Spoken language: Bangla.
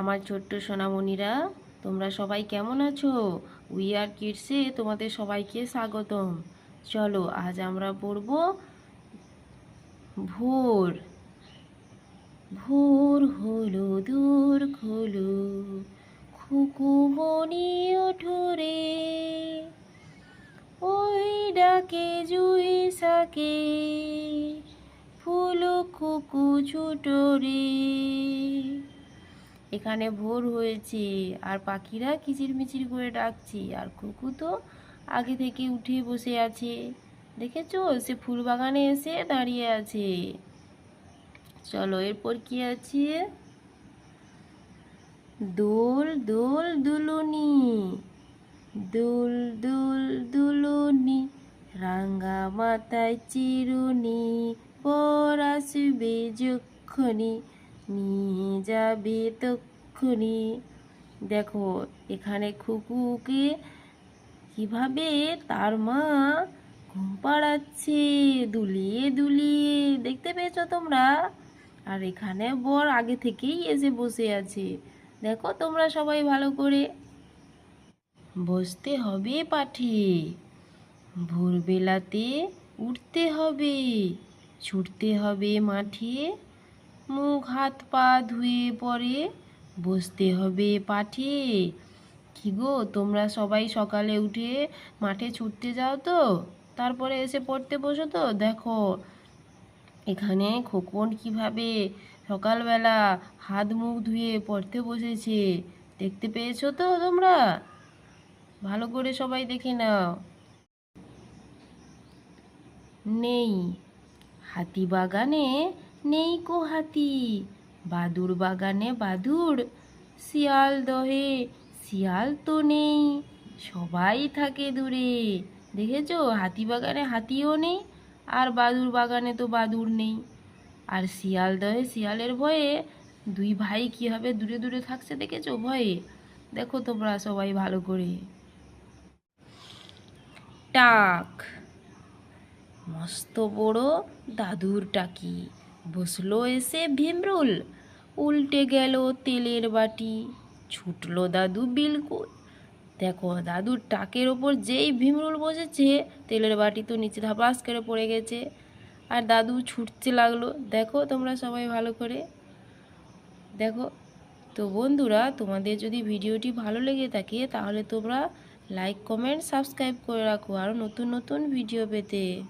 আমার ছোট্ট সোনামণিরা, তোমরা সবাই কেমন আছো? উই আর কিডসে তোমাদের সবাইকে স্বাগতম। চলো, আজ আমরা পড়ব ভোর। ভোর হলো, দূর হলো খুকুমনি ওঠরে ওই ডাকে জুই সাকে ফুল কুকু ছুটরে এখানে ভোর হয়েছে। আর পাখিরা কিচিরমিচির করে ডাকছে। আর কুকু তো আগে থেকে উঠে বসে আছে। দেখেছ? সে ফুল বাগানে এসে দাঁড়িয়ে আছে। চলো, এরপর কি আছে? দোল দোল দুলুনি। দোল দোল দুলুনি রাঙ্গা মাথায় চিরুনি, পর আসবে যক্ষণি নিয়ে যাবে তক্ষণি দেখো, এখানে খুকুকে কীভাবে তার মা ঘুম পাড়াচ্ছে, দুলিয়ে দুলিয়ে। দেখতে পেয়েছ তোমরা? আর এখানে বর আগে থেকেই এসে বসে আছে। দেখো, তোমরা সবাই ভালো করে। বসতে হবে পাঠে। ভোরবেলাতে উঠতে হবে। ছুটতে হবে মাঠে। মুখ, হাত, পা ধুয়ে পরে বসতে হবে পাঠে। কি গো, তোমরা সবাই সকালে উঠে মাঠে ছুটতে যাও তো? তারপরে এসে পড়তে বসো তো, দেখো। এখানে খোকন কীভাবে সকালবেলা হাত, মুখ ধুয়ে পড়তে বসেছে, দেখতে পেয়েছ তো তোমরা? ভালো করে সবাই দেখে নাও। নেই। হাতি বাগানে নেই কো হাতি বাদুর বাগানে বাদুর শিয়াল দহে, শিয়াল তো নেই, সবাই থাকে দূরে। দেখেছ? হাতি বাগানে হাতিও নেই, আর বাদুর বাগানে তো বাদুর নেই। আর শিয়াল দহে, শিয়ালের ভয়ে দুই ভাই কীভাবে দূরে দূরে থাকছে দেখেছ? ভয়ে। দেখো তোমরা সবাই ভালো করে। টাক। মস্ত বড় দাদুর টাকি। বসল এসে ভীমরুল। উল্টে গেল তেলের বাটি। ছুটলো দাদু বিলকুল। দেখো, দাদুর টাকের ওপর যেই ভীমরুল বসেছে, তেলের বাটি তো নিচে ধাপাস করে পড়ে গেছে। আর দাদু ছুটতে লাগল। দেখো, তোমরা সবাই ভালো করে। দেখো, তো বন্ধুরা, তোমাদের যদি ভিডিওটি ভালো লেগে থাকে, তাহলে তোমরা লাইক কমেন্ট সাবস্ক্রাইব করে রাখো। আরও নতুন নতুন ভিডিও পেতে।